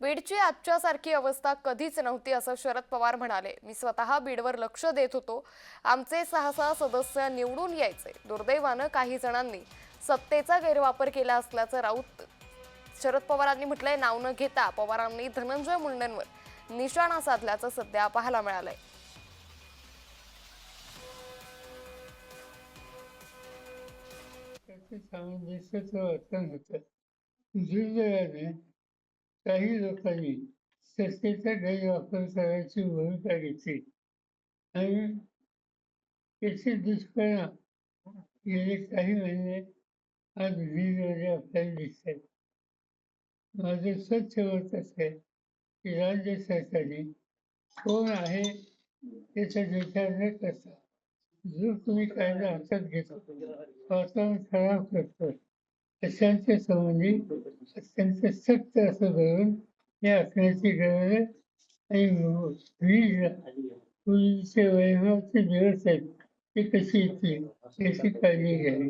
बीडची आजच्यासारखी अवस्था कधीच नव्हती असं शरद पवार म्हणाले. मी स्वतः बीडवर लक्ष देत होतो. आमचे सहा सहा सदस्य निवडून यायचे. दुर्दैवानं काही जणांनी सत्तेचा गैरवापर केला असल्याचं राऊत शरद पवारांनी म्हटलंय नाव न घेता पवारांनी धनंजय मुंडेंवर निशाणा साधल्याचं सध्या पाहायला मिळालंय. त्याचे सामंजस्याचं वर्तन होतं दुर्दैवाने काही लोकांनी सत्तेचा गैरवापर करायची भूमिका घेतली. आणि त्याचे दुष्परिणाम गेले काही महिने आज वीजमध्ये आपल्याला दिसतात माझं स्वच्छ मत असं आहे की राज्य सरकारने कोण आहे त्याचा विचार न करता जो तुम्ही कायदा हातात घेतो वातावरण खराब करतो अशांच्या संबंधी अत्यंत सक्त असं धरून हे असण्याची गरज आहे आणि वीज पूर्वीचे वैभवाचे दिवस आहेत ते कशी येतील? याची काळजी घ्यावी